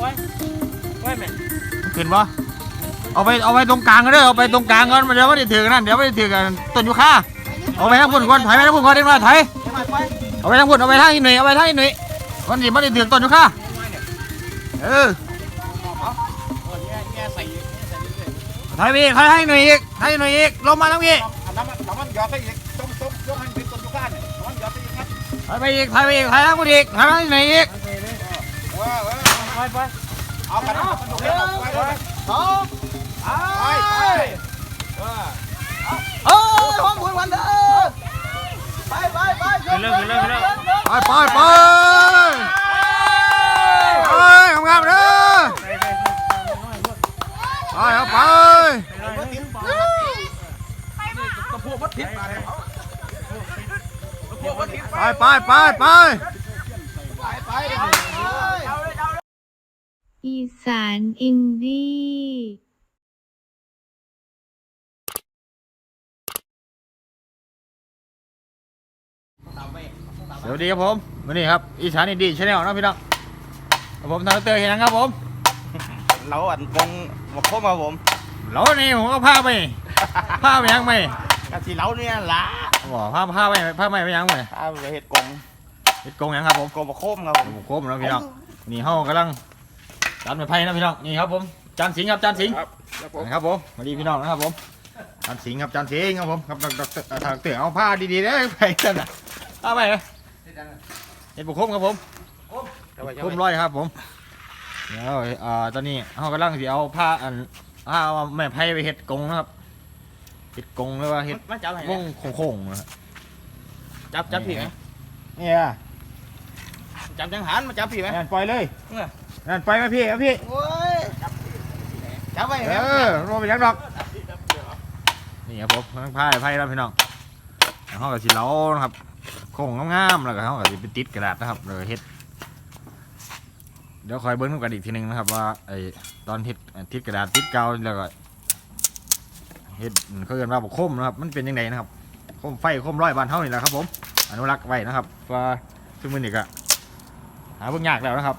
ไว้ไว้แม่ขึ้นปะเอาไปเอาไปตรงกลางก็ได้อเอาไปตรงกลางก่อนมันเดี๋ยวไม่ได้ถือกันนั่นเดี๋ยวไม่ได้ถือกันต้นยูคาเอาไปทั้งพุ่นก่อนถ่ายไปทั้งพุ่นก่อนเด็กน้อยถ่ายเอาไปทั้งพุ่นเอาไปทั้งอีหนุ่ยเอาไปทั้งอีหนุ่ยมันสิไม่ได้ถือต้นยูคาเออเออเนี่ยเนี่ยใส่ใส่เรื่อยถ่ายไปอีกถ่ายให้หนุ่ยอีกถ่ายให้หนุ่ยอีกลงมาทั้งพี่ๆน้ำมันน้ำมันหยอดใส่อีกต้มต้มยกให้เป็นต้นทุกข้านเนี่ยน้ำมันหยอดใส่อีกครับถ่ายไปอีกถ่ายไปอีกถ่ายทั้งพุ่นอีกถ่ายให้หนุ่ยอีกเออเออ ไปไปเอากันนะมันดุเร็วไปสองไปไปเออห้องพุ่นวันเด้อไปไปไปเร็วขึ้นเร็วขึ้นเร็วไปไปไปไปงามๆเด้อไปเอาไปไปไปไปไปไปไป อีสานอินดี้สวัสดีครับผมวันนี้ครับอีสานอินดี้ชาแนลนะพี่น้องครับผมทางเตอร์เห็นยังครับผม เราอันกงมาคบมาผมแล้วนี่ผมก็พาไปพาไปยังไหมกะสิเราเนี่ยละบอกพาพาไปพาไปไปยังไหมถ้าไปเห็ดกงเฮ็ดกงยังครับผมกงมาคบครับผมผมโคมแล้วพี่น้องนี่เฮากำลัง จานไม้ไผ่นะพี่น้องนี่ครับผมจานสิงห์ครับจานสิงห์ครับครับผมนะครับผมสวัสดีพี่น้องนะครับผมจานสิงห์ครับจานสิงห์ครับผมครับดอกดอกทางเต๋อเอาผ้าดีๆได้ไปกันนะเอาไปเลยเห็ดบุกคมครับผมคุ้มร้อยครับผมเดี๋ยวอ่าตอนนี้เขากำลังสิเอาผ้าอันผ้าเอาไม้ไผ่ไปเฮ็ดกรงนะครับเฮ็ดกรงหรือว่าเฮ็ดมาจับให้วงโค้งๆนะครับจับจับผีไหมเนี่ยจับจังหันมาจับผีไหมนั่นปล่อยเลย เออนั่นปล่อยไหมพี่ครับพี่ โอ้ยจับไปเอไหมอรวมไปยังดอก นี่ครับผมทั้งผ้าไผ่แล้วพี่น้องแล้วเขาก็สิเล้านะครับโค้งงามๆแล้วก็เขาก็สิไปติดกระดาษนะครับเลยเฮ็ด เดี๋ยวคอยเบิ้งกันอีกทีหนึงนะครับว่าไอ้ตอนเฮ็ดติดกระดาษติดกาวแล้วก็เฮ็ดเขาเรียกว่าบกคมนะครับมันเป็นยังไงนะครับคมไฟคมร้อยบานเท่านี่แหละครับผมอนุรักษ์ไว้นะครับว่าซึ่งมันอีกอะหาเบิ่งยากแล้วนะครับ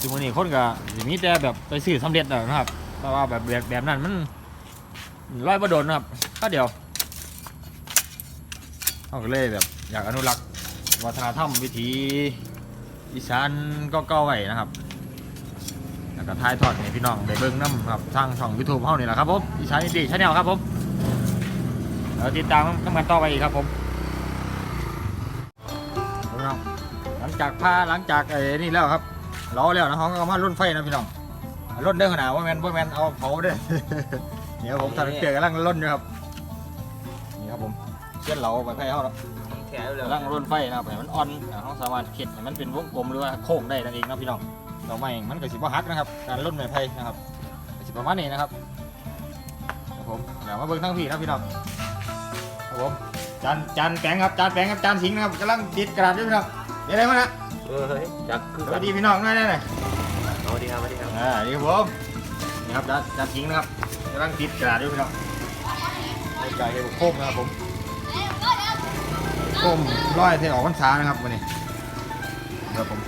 ซึ่งมันนี่คนก็สิมีแต่แบบไปซื้อสำเร็จแล้วนะครับเพราะว่าแบบแบบแบบนั้นมันร้อยบ่โดนนะครับก็เดียวเขาก็เลยแบบอยากอนุรักษ์วัฒนธรรมวิถีอีสานก็เก่าไว้นะครับแล้วก็ถ่ายทอดให้พี่น้องได้เบิ่งน้ำครับทางช่องยูทูบเฮานี่แหละครับผมอีสานอินดี้ชาแนลครับผมแล้วติดตามน้ำกันต่อไปอีกครับผมน้องหลังจากพาหลังจากไอ้นี่แล้วครับ ล้อแล้วนะเขาก็เอามารุ่นไฟนะพี่น้องรุ่นเด้อขนาดว่าแมนว่าแมนเอาเผาเด้อเดี๋ยวผมทำเกลือกำลังรุ่นอยู่ครับนี่ครับผมเช่นเราไปไฟเขาแล้วแถวเลยกำลังรุ่นไฟนะครับให้มันอ่อนเขาสามารถเข็ดให้มันเป็นวงกลมหรือว่าโค้งได้นั่นเองนะพี่น้องดอกไม้มันก็สิบ่ฮักนะครับการล่นไม้ไผ่นะครับก็สิประมาณนี้นะครับครับผมเดี๋ยวมาเบิ่งทั้งพี่นะพี่น้องครับผมจานจานแปงครับจานแปงครับจานสิงห์นะครับกำลังติดกระดาษด้วยพี่น้องเดี๋ยวอะไรมานะ เออเฮ้ยจับคือสวัสดีพี่น้องด้วยนะเนี่ยสวัสดีครับสวัสดีครับอ่านี่ครับผมนี่ครับจานจานสิงห์นะครับกำลังติดกระดาษด้วยพี่น้องในใจให้ผมโค้งนะครับผมโค้งร้อยเทออกพรรษานะครับวันนี้ครับผม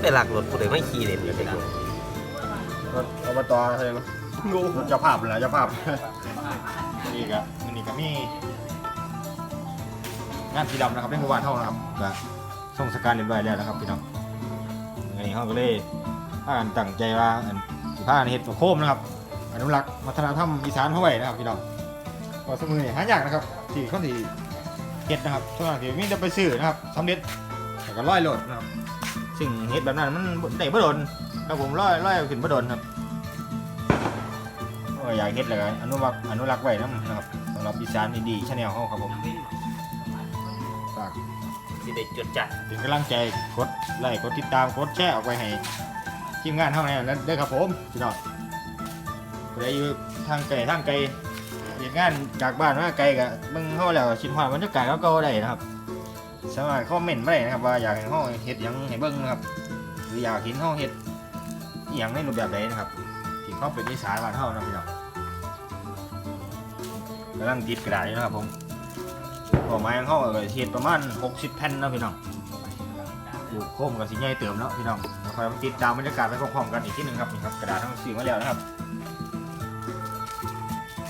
ไปหลักรถผู้ใดไม่ขี่เล่นกันไปกูรถอบตใช่ไหมรถเจ้าภาพเหรอเจ้าภาพ นี่ก็มันนี่ ก็มีงานสีดำนะครับในหมู่บ้านเท่านะครับก็ส่งสการเรียบร้อยแล้วนะครับพี่น้องอันนี้เขาก็เลยพากันตั้งใจว่าอันสิพากันเฮ็ดโคมนะครับ อนุรักษ์วัฒนธรรมอีสานเขาไว้นะครับพี่น้องก็สมือนี่หายากนะครับที่เขาที่เฮ็ดนะครับส่วนมากที่มีแต่ไปซื้อนะครับสำเร็จแต่ก็ร้อยโหลดนะครับซึ่งเฮ็ดแบบนั้นมันได้บ่โดนครับผมร้อยร้อยขึ้นบ่โดนครับก็อยากเฮ็ดเลยอนุรักษ์อนุรักษ์ไว้นำนะครับสำหรับอีสานอินดี้ชาแนลเฮาครับผมฝากสิได้จดจัดเป็นกำลังใจกดไลค์กดติดตามกดแชร์ออกไปให้ทีมงานเฮาแน่นั้นเด้อครับผมพี่น้องผู้ใดอยู่ทางไกลทางไกลเฮ็ดงานจากบ้านมาไกลก็เบิ่งเฮาแล้วชินฮอดบรรยากาศเก่าๆได้นะครับสามารถคอมเมนต์มาได้นะครับว่าอยากให้เฮาเฮ็ดหยังให้เบิ่งนะครับหรืออยากเห็นเฮาเฮ็ดอีหยังในรูปแบบใดนะครับที่เขาเป็นอีสานบ้านเฮานะพี่น้อง กำลังติดกระดาษอยู่นะครับผมบอไม้ของเขาเทียดประมาณ 60 แผ่นนะพี่น้องอยู่โค้มกับสีใหญ่เติมเนาะพี่น้องแล้วคอยติดตามบรรยากาศไปพร้อมๆกันอีกที่หนึ่งครับนี่ครับกระดาษทั้งสื่มาแล้วนะครับ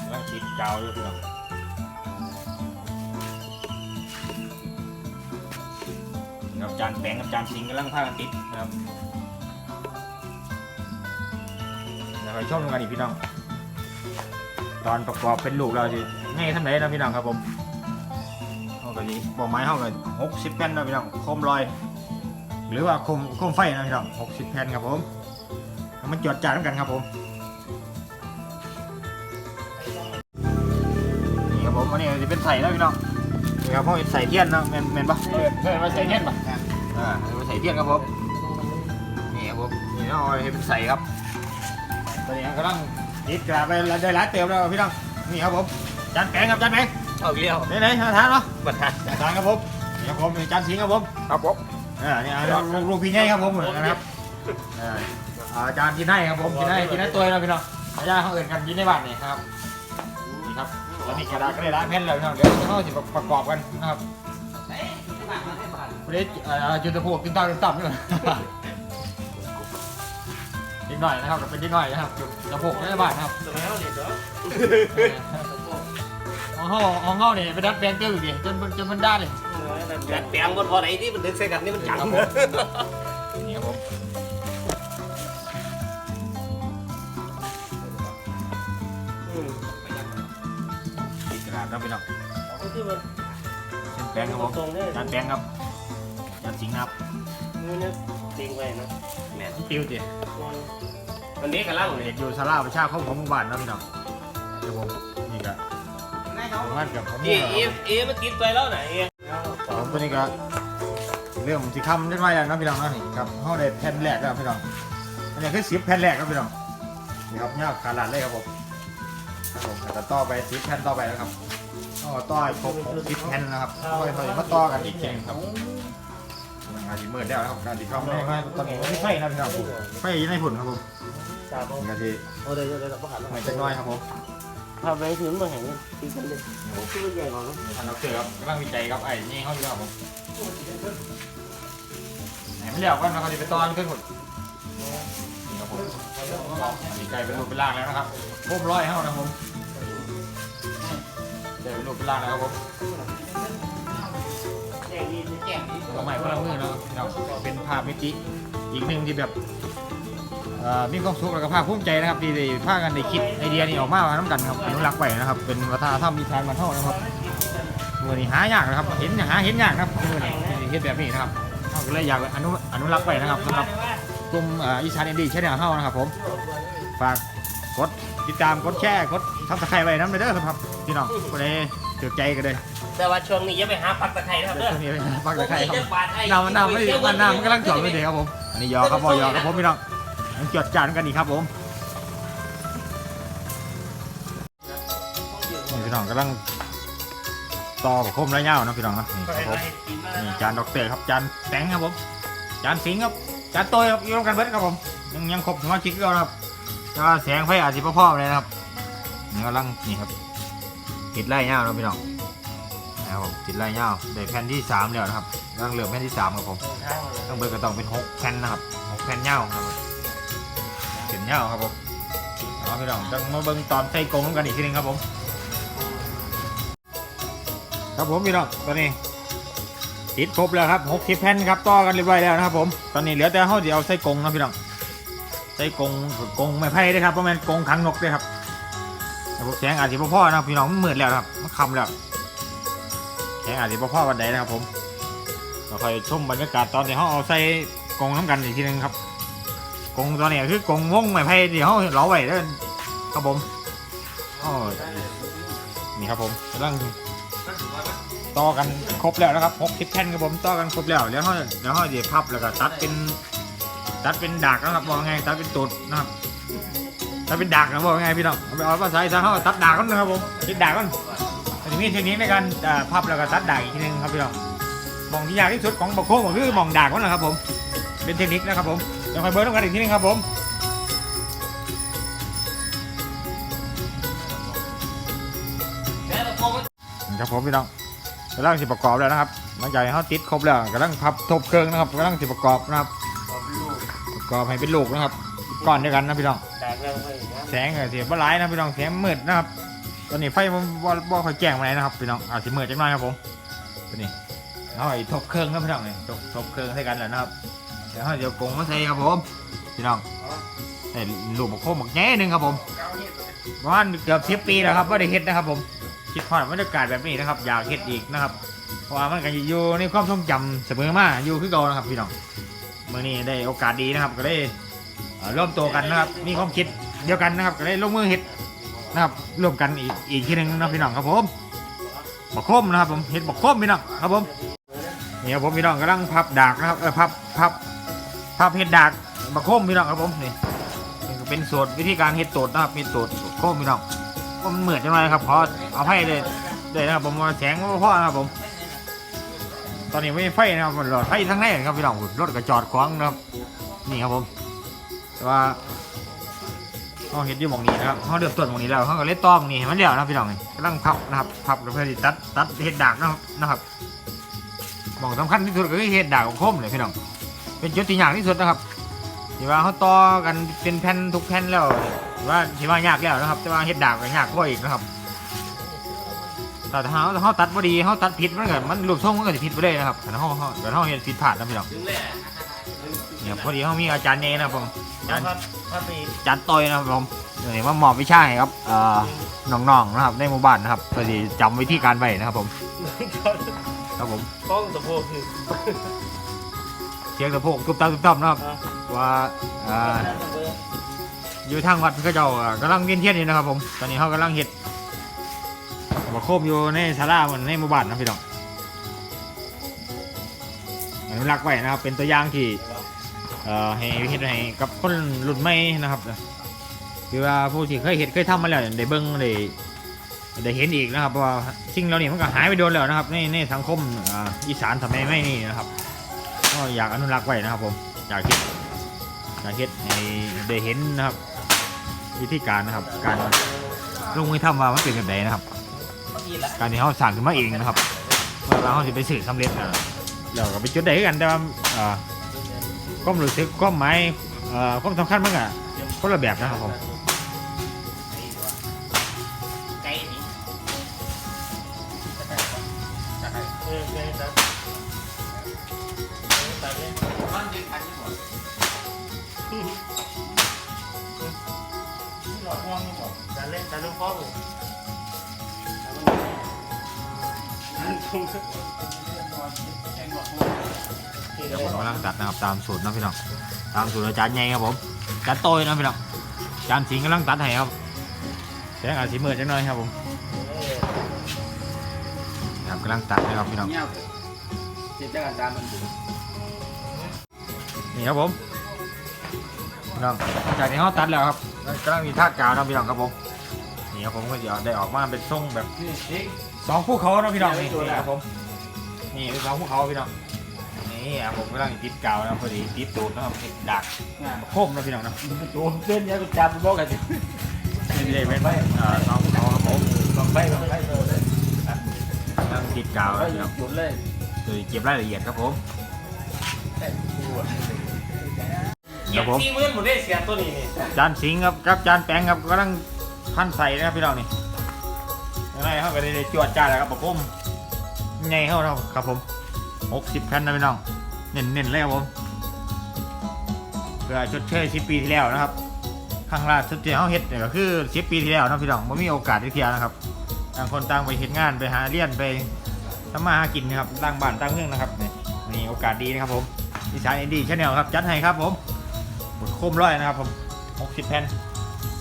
กำลังติดกาวอยู่พี่น้องครับจานแป้งกับจานสิงกำลังพากันติดนะครับแล้วคอยชมกันอีกพี่น้อง ตอนประกอบเป็นลูกเราสิง่ายทำไหนนะพี่น้องครับผมเขาก็ดีบอกไม้เขาก็หกสิบแผ่นนะพี่น้องโคมลอย หรือว่าโคมโคมไฟนะพี่น้องหกสิบแผ่นครับผมเอามันจดจานกันครับผมนี่ครับผมอันนี้จะเป็นใส่แล้วพี่น้องนี่ครับผมใส่เทียนเนาะแมนแมนปะเออเออมาใส่เทียนปะอ่ามาใส่เทียนครับผมนี่ครับผมนี่เราเอาให้เป็นใส่ครับตอนนี้กำลัง ติดกระดาษไปได้หลายเติมแล้วพี่น้องนี่ครับผมจานแปงครับจานแปงเอาอีกแล้วไหนไหนๆมาทานเนาะบัดทันจานทานครับผมนี่ครับผมนี่จานสิงห์ครับผมครับผมอ่านี่อ่าลูกลูกพี่ใหญ่ครับผมนะครับอ่าอ่าจานกินให้ครับผมกินให้กินให้ตัวเราพี่น้องอาญาเขาเอื่นกันกินในบ้านนี่ครับนี่ครับแล้วนี่กระดาษก็ได้ล้างแผ่นแล้วพี่น้องเดี๋ยวเขาจะประกอบกันนะครับวันนี้อ่าจุดตะโพกกินตามกินต่ำอยู่นิด หน่อยนะครับก็เป็นนิดหน่อยนะครับจุดตะโพกในบ้านนะครับสมัยเขาเรียนเนาะของเขาของเขาเนี่ยไปดัดแปลงเตื้ออยู่ดิจนมันจนมันด้านเลยดัดแปลงบนพอไหนที่มันดึงใส่กันนี่มันจังนี่ครับผมติดกระดาษครับพี่น้องเส้นแป้งครับผมตรงเนี่ยจานแป้งครับจานสิงห์ครับ นี่เนี่ยจริงไปนะแม่ติวจิวันนี้กำลังเลยเด็กอยู่ซาลาประชาคมของหมู่บ้านนะพี่น้องครับผมนี่ก็ประมาณกับผมเอ๊ะเอ๊ะเอ๊ะมันติดไปแล้วไหนเอ๊ะผมตัวนี้ก็เรื่องสิคำนิดหน่อยแล้วนะพี่น้องนะนี่ครับเขาได้แผ่นแรกแล้วพี่น้องอันนี้คือสิบแผ่นแรกครับพี่น้องนี่ครับเงาขาดหลาดเลยครับผมครับผมแล้วก็ต่อไปสิบแผ่นต่อไปแล้วครับต้องเอาต่อให้ครบหกสิบแผ่นนะครับค่อยๆมาต่อกันอีกทีหนึงครับ งานที่มืดแล้วนะครับงานที่เข้าไม่ไม่ตอนนี้ไม่ไฟนะพี่น้องไฟอยู่ในผุนครับผมจ้าผมงานที่โอ้เดี๋ยวเดี๋ยวเดี๋ยวประหันไม่จักหน้อยครับผมพาไปถึงมาเห็นตีกันเลยชื่อใหญ่กว่าเนาะท่านดอกเตอรครับกำลังวิจัยครับไอ้นี่เขาอยู่ครับผมไหนไม่เรียกว่าเขาจะไปตอนขึ้นหมดนี่ครับผมอันนี้ไก่เป็นรูปเป็นร่างแล้วนะครับพุ่มร้อยเท่านะครับผมไก่เป็นรูปเป็นร่างแล้วครับผมแจ้ง ดีแจ้งดีสมัยพลังมือเนาะเราเป็นภาพมิติอีกหนึ่งที่แบบเอ่อมีความสุขแล้วก็ภาคภูมิใจนะครับที่ได้พากันได้คิดไอเดียนี้ออกมาน้ำกันครับอนุรักษ์ไว้นะครับ เป็นวัฒนธรรมอีสานบ้านเฮานะครับมือนี้หายากนะครับ เห็นหาเห็นยากครับมือนี้เฮ็ดแบบนี้นะครับเราก็เลยอยากอนุอนุรักษ์ไว้นะครับสำหรับกลุ่มเอ่ออีสานอินดี้ชแนลเฮานะครับผมฝากกดติดตามกดแชร์กดซับสไครต์ไว้น้ำเลยเด้อครับพี่น้องก็เลยเถือใจกันเลยแต่ว่าช่วงนี้อย่าไปหาปักตะไคร้นะครับเดี๋ยวเด้อช่วงนี้ฝากตะไคร้ครับบาทไอ้น้ำมันน้ำไม่ได้มันน้ำมันกำลังจอดไม่ได้ครับผมอันนี้ยอครับบอยอครับผมพี่น้องยังจดจานกันอีกครับผมนี่พี่น้องกำลังต่อกับคมไรเงานะพี่น้องนะนี่ครับผมนี่จานดอกเตอร์ครับจานแตงครับผมจานสิงห์ครับจานโตยครับอยู่ร่วมกันเบิดครับผมยังยังครบสมาชิกก็ครับแต่ว่าแสงไฟอาจจะพ่อๆเลยนะครับนี่กำลังนี่ครับ ติดไล่เงานะพี่น้องนะครับผมติดไล่เงาได้แผ่นที่สามแล้วนะครับกำลังเหลือแผ่นที่สามครับผมต้องเบิร์ก็ต้องเป็นหกแผ่นนะครับหกแผ่นเงาครับผมเขียนเงาครับผมเอาพี่น้องต้องมาเบิ่งตอนใส่กรงกันอีกทีหนึงครับผม ครับผมพี่น้องตอนนี้ติดครบแล้วครับหกสิบแผ่นครับต่อกันเรียบร้อยแล้วนะครับผมตอนนี้เหลือแต่เขาเดี๋ยวใส่กรงนะพี่น้องใส่กรงกรงไม้ไผ่ด้วยครับเพราะมันกรงขังนกด้วยครับ แสงอาจจะพ่อนะครับพี่น้องมันมืดแล้วนะครับมันค่ำแล้วแสงอาจจะพ่อวันใดนะครับ ผมเราคอยชมบรรยากาศตอนที่เขาเอาใส่กงน้ำกันอีกทีหนึงครับกงตอนนี้คือกงวงไม้ไผ่ที่เขาเหลาไว้เด้อครับผมอ๋อนี่ครับผมกำลังต่อกันครบแล้วนะครับหกสิบแผ่นครับผมต่อกันครบแล้วแล้วเขาแล้วเขาเดี๋ยวพับแล้วก็ตัดเป็นตัดเป็นดากนะครับบอกไงตัดเป็นตุดนะครับ ตัดเป็นดากนะบอกไงพี่น้องเอาไปเอาภาษาอีสานเขาตัดดากกันนะครับผมตัดดากกันมันจะมีเทคนิคในการอ่าพับแล้วก็ตัดดากอีกทีหนึงครับพี่น้องหมองที่ยากที่สุดของบกโค้งก็คือหมองดากนั่นะครับผม เป็นเทคนิคนะครับผมเดี๋ยวคอยเบิร์ต้องกันอีกทีนึงครับผมครับผมพี่น้องกำลังสิประกอบแล้วนะครับหลังจากที่เขาติดครบแล้วกำลังพับทบเครื่องนะครับกำลังสิประกอบนะครับ ประกอบให้เป็นลูกนะครับ ก่อนเดียวกันนะพี่น้อง แตกแล้วไม่เห็นนะแสงก็สีบ่หลายนะพี่น้องแสงมืดนะครับ ตอนนี้ไฟมันบ่บ่ค่อยแจ้งมาไหนนะครับพี่น้องอาจสิมืดจังหน่อยครับผมตัวนี้เอาไอ้ทบเครื่องนะพี่น้องนี่ทบทบเครื่องให้กันแล้วนะครับเดี๋ยวเดี๋ยวกงมาใส่ครับผมพี่น้องใส่ลูกบักโคมบักแง่หนึ่งครับผมประมาณเกือบสิบปีแล้วครับว่าได้เฮ็ดนะครับ ผมคิดพอดบรรยากาศแบบนี้นะครับ อยากเฮ็ดอีกนะครับเพราะว่ามันก็อยู่ในความทรงจำเสมอมาอยู่คือเก่านะครับ พี่น้องเมื่อนี้ได้โอกาสดีนะครับ ก็ได้ ร่วมตัวกันนะครับ มีความคิดเดียวกันนะครับก็ได้ลงมือเฮ็ดนะครับร่วมกันอีกอีกทีหนึ่งนะพี่น้องครับผมบักโคมนะครับผมเฮ็ดบักโคมพี่น้องครับผมนี่ครับผมพี่น้องกำลังพับดากนะครับเออพับพับพับเฮ็ดดากบักโคมพี่น้องครับผมนี่เป็นสูตรวิธีการเฮ็ดตดนะครับมีตูดบกโคมพี่น้องก็มันเหมือนจังเลยครับขอเอาให้เลยเลยนะครับผมว่าแสงพ่อนะครับผม ตอนนี้ไม่ไฟนะครับมันหลอดไฟทั้งในครับพี่น้องรถก็จอดขวางนะครับนี่ครับผม แต่ว่าเขาเห็นอยู่หมองนี้นะครับเขาเดือบต้นหมองนี้แล้วเขาก็เล่ต้อมองนี่ให้มันเดี่ยวนะพี่น้องนี่กำลังพับนะครับพับเพื่อที่ตัดตัดเห็ดดากนะครับนะครับหมองสำคัญที่สุดก็คือเห็ดดากของคมเลยพี่น้องเป็นจุดที่ยากที่สุดนะครับที่ว่าเขาต่อกันเป็นแผ่นทุกแผ่นแล้วว่าที่ว่ายากแล้วนะครับ แต่ว่าเห็ดดากก็ยากกว่าอีกนะครับแต่ถ้าเขาเขาตัดพอดีเขาตัดผิดมันก็มันรูปทรงมันก็จะผิดไปเลยนะครับแต่เขาเขาแต่เขาเห็นผิดพลาดนะพี่น้องเนี่ยพอดีเขามีอาจารย์เนนะผม อาจารย์ครับถ้าปีอาจารย์ต้อยนะครับผมเนี่ยวมามอบวิชาให้ครับเอ่อน้องๆนะครับในหมู่บ้านนะครับเพื่อที่จำวิธีการไว้นะครับผมครับผมต้องสะโพกคือเสียงตะโพกตุบตับตุบตับนะครับ ว่าเอ่ออยู่ทางวัดพระเจ้าอะกำลังเวียนเทียนอยู่นะครับ ผม ตอนนี้เขากำลังเห็ดบะโคมอยู่ในศาลาเหมือนในหมู่บ้านนะพี่น้องอนุรักษ์ไว้นะครับ เป็นตัวอย่างที่ เอ่อให้เฮ็ดให้กับคนรุ่นใหม่นะครับคือว่าผู้ที่เคยเฮ็ดเคยทำมาแล้วได้เบิ่งได้ได้เห็นอีกนะครับว่าสิ่งเหล่านี้มันก็หายไปโดนแล้วนะครับในในสังคมอ่าอีสานสมัยใหม่นี้นะครับก็อยากอนุรักษ์ไว้นะครับผมอยากเฮ็ดอยากเฮ็ดให้ได้เห็นนะครับวิธีการนะครับ การลงมือทำว่ามันเป็นแบบไหนนะครับ การที่เขาสั่งขึ้นมาเองนะครับเมื่อเราเขาจะไปสื่อสำเร็จแล้วเราก็ไปจุดใดกันแต่ว่าอ่า ความรู้สึกความหมายเอ่อความสำคัญมันก็คนละแบบนะครับผมไก่เออไก่ตัดตัดเลยมันดึงทันที่หมดหลอดม่วงนี่บอกตัดเล่นตัดลูกพ่อผมที่เดี๋ เดี๋ยวผมกำลังตัดนะครับตามสูตรนะพี่น้องตามสูตรอาจารย์ใหญ่ครับผมจารย์โต้ยนะพี่น้องอาจารย์สิงห์กำลังตัดให้ครับแสงอาจสีมืดจังหน่อยครับผมครับกำลังตัดนะครับพี่น้องนี่ครับผมพี่น้องจากที่เขาตัดแล้วครับกำลังมีท่ากาวนะพี่น้องครับผมนี่ครับผมก็จะได้ออกมาเป็นทรงแบบสองภูเขานะพี่น้องนี่นี่ครับผมนี่เป็นสองภูเขาพี่น้อง นี่ครับผมกำลังติดกาวนะพอดีติดตูดนะครับติดดักโคมนะพี่น้องนะโดนเส้นเนี้ยก็จับบอกกันนี่เลยเป็นอ่าสองภูเขาครับผมลองไปลองไปเลยกำลังติดกาวนะพี่น้องหยุดเลยโดยเก็บรายละเอียดครับผมครับผมที่มือหมดได้เสียตัวนี้นี่จานสิงห์ครับกับจานแปงครับกำลังพันใส่นะครับพี่น้องนี่ยังไงเขาก็ได้จวดจ้าแล้วครับผมใหญ่เข้าเราครับผมหกสิบแผ่นนะพี่น้อง เน้นๆเลยครับผมเพื่อชดเชยสิปีที่แล้วนะครับครั้งล่าสุดที่เขาเฮ็ดเนี่ยก็คือสิปีที่แล้วนะพี่น้องไม่มีโอกาสได้เที่ยนะครับต่างคนต่างไปเฮ็ดงานไปหาเรียนไปทำมาหากินนะครับต่างบ้านต่างเมืองนะครับนี่โอกาสดีนะครับผมอีสานอินดี้ชาแนลครับจัดให้ครับผมบทโคมร้อยนะครับผมหกสิบแผ่น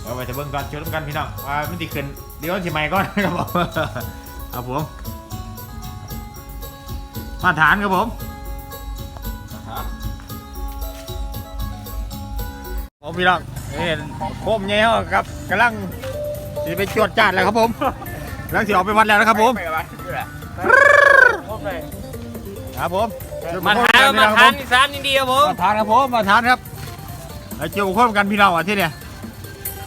เดี๋ยวไปจะเบิ่งก่อนจุดกันพี่น้องว่ามันติขึ้นเดี๋ยวสิใหม่ก่อนครับผมครับผมมาฐานครับผม พี่น้องนี่โคมเงี้ยครับกำลังจะไปจวดจาดแล้วครับผมกำลังสิออกไปวัดแล้วนะครับผมไปกันไปครบเลยครับผมมาทานมาทานอีสานดีครับผมมาทานครับผมมาทานครับแล้วเจอโคมกันพี่น้องอะที่เนี่ย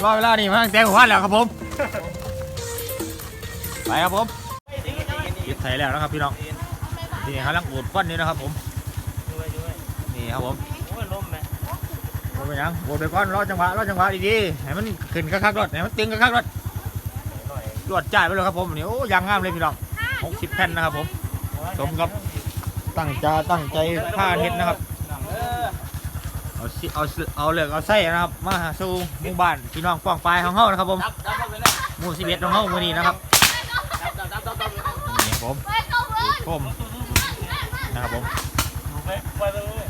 รอเวลานี่มาตั้งแต่หัวแล้วครับผมไปครับผมปิดถส่แล้วนะครับพี่น้องนี่กำลังอูดก้อนนี่นะครับผมด้วยด้วยนี่ครับผมโอ้ยล้มแม่ โอ้ไปยังโอ้ไปก้อนรอจังหวะรอจังหวะดีๆให้มันขึ้นคักๆรถให้มันตึงคักๆรถรวดจ่ายไปเลยครับผมนี่โอ้ยางงามเลยพี่น้อง60แผ่นนะครับผมสมกับตั้งใจตั้งใจผ้าเฮ็ดนะครับเอาสิเอาเอาเหลือกเอาไส้นะครับมาสู่หมู่บ้านพี่น้องป้องปลายของเฮานะครับผมดับดับดับไปเลยหมู่11ของเฮามื้อนี้นะครับนี่ผมผมนะครับผม ถูกไหมไปเลย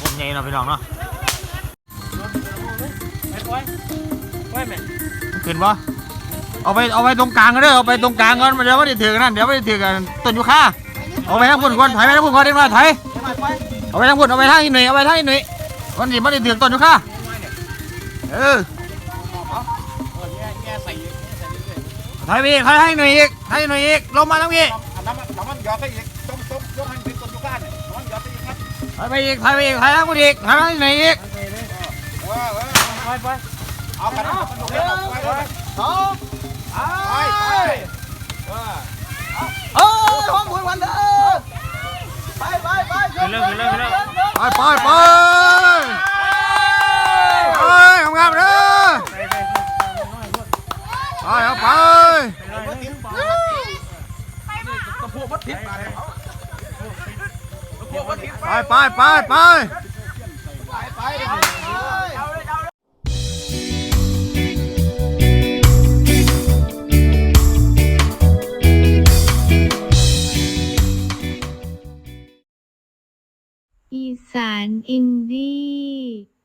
ผมให ญ่เนาะพี่น้องเนาะไปไปไปแม่ขึ้นบ่เอาไปเอาไปตรงกลางก็เด้เอาไปตรงกลางก่อนเดี๋ยวไม่ได้ถือกันนั่นเดี๋ยวไม่ได้ถือกันต้นยูคาเอาไปทางพุ่นก่อนถอยไปทางพุ่นก่อนเดี๋ยวมาถอยเอาไปทางพุ่นเอาไปทางอีหนุ่ยเอาไปทางอีหนุ่ยวันนี้ไม่ได้ถือต้นยูคาเออเออแง่แง่ใส่แง่ใส่เรื่อยไปอีกถอยให้หนุ่ยอีกให้หนุ่ยอีกลงมาทางนี้ ถอยไปอีกถอยไปอีกถอยทางพุ่นอีกถอยทางอีหนุ่ยอีกเออเออไปไปเอากันนะมันลงไปเลยสองไปไปเออเออท้องพุ่นวันเด้อไปไปไปขึ้นเลยขึ้นเลยขึ้นเลยไปไปไปไปงามๆเด้อไปไปไปเอาไปกระโพกมัดทิศมาเลย ไปไปไปไปอีสานอินดี้